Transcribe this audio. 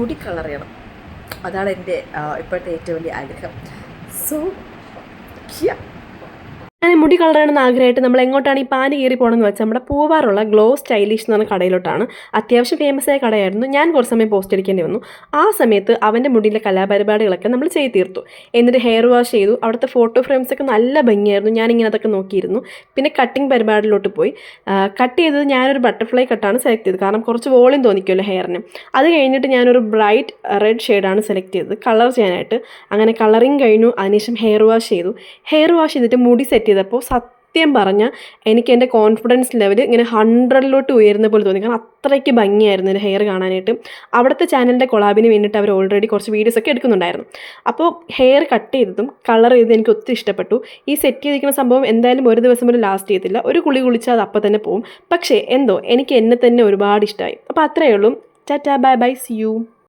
മുടി കളർ ചെയ്യണം. അതാണ് എന്റെ ഇപ്പോഴത്തെ ഏറ്റവും വലിയ ആഗ്രഹം. സോ ഞാൻ മുടി കളർ ചെയ്യണമെന്ന് ആഗ്രഹമായിട്ട് നമ്മൾ എങ്ങോട്ടാണ് ഈ പാനി കയറി പോകണമെന്ന് വെച്ചാൽ നമ്മുടെ പൂവാറുള്ള ഗ്ലോ സ്റ്റൈലിഷ് എന്ന് പറഞ്ഞ കടയിലോട്ടാണ്. അത്യാവശ്യം ഫേമസ് ആയ കടയായിരുന്നു. ഞാൻ കുറച്ച് സമയം പോസ്റ്റ് അടിക്കേണ്ടി വന്നു. ആ സമയത്ത് അവന്റെ മുടിയിലെ കലാപരിപാടികളൊക്കെ നമ്മൾ ചെയ്തു തീർത്തു. എന്നിട്ട് ഹെയർ വാഷ് ചെയ്തു. അവിടുത്തെ ഫോട്ടോ ഫ്രെയിംസ് ഒക്കെ നല്ല ഭംഗിയായിരുന്നു. ഞാനിങ്ങനെ അതൊക്കെ നോക്കിയിരുന്നു. പിന്നെ കട്ടിങ് പരിപാടിയിലോട്ട് പോയി. കട്ട് ചെയ്തത് ഞാനൊരു ബട്ടർഫ്ലൈ കട്ടാണ് സെലക്ട് ചെയ്തത്. കാരണം കുറച്ച് വോളിയം തോന്നിക്കുമല്ലോ ഹെയറിന് അത് കഴിഞ്ഞിട്ട് ഞാനൊരു ബ്രൈറ്റ് റെഡ് ഷെയ്ഡാണ് സെലക്ട് ചെയ്തത്. കളർ ചെയ്യാനായിട്ട്. അങ്ങനെ കളറിങ് കഴിഞ്ഞു. അതിനുശേഷം ഹെയർ വാഷ് ചെയ്തു. ഹെയർ വാഷ് ചെയ്തിട്ട് മുടി സെറ്റ് ചെയ്തപ്പോൾ സത്യം പറഞ്ഞാൽ എനിക്ക് എന്റെ കോൺഫിഡൻസ് ലെവൽ ഇങ്ങനെ ഹൺഡ്രഡിലോട്ട് ഉയരുന്ന പോലെ തോന്നി. കാരണം അത്രയ്ക്ക് ഭംഗിയായിരുന്നു എന്റെ ഹെയർ കാണാനായിട്ട്. അവിടുത്തെ ചാനലിന്റെ കൊളാബിന് വേണ്ടിയിട്ട് അവർ ഓൾറെഡി കുറച്ച് വീഡിയോസൊക്കെ എടുക്കുന്നുണ്ടായിരുന്നു. അപ്പോൾ ഹെയർ കട്ട് ചെയ്തതും കളർ ചെയ്തതും എനിക്ക് ഒത്തിരി ഇഷ്ടപ്പെട്ടു. ഈ സെറ്റ് ചെയ്തിരിക്കുന്ന സംഭവം എന്തായാലും ഒരു ദിവസം പോലും ലാസ്റ്റ് ചെയ്യത്തില്ല. ഒരു കുളി കുളിച്ചാൽ അത് അപ്പം തന്നെ പോകും പക്ഷേ എന്തോ എനിക്ക് എന്നെ തന്നെ ഒരുപാട് ഇഷ്ടമായി അപ്പോൾ അത്രയേ ഉള്ളൂ. Tata bye bye see you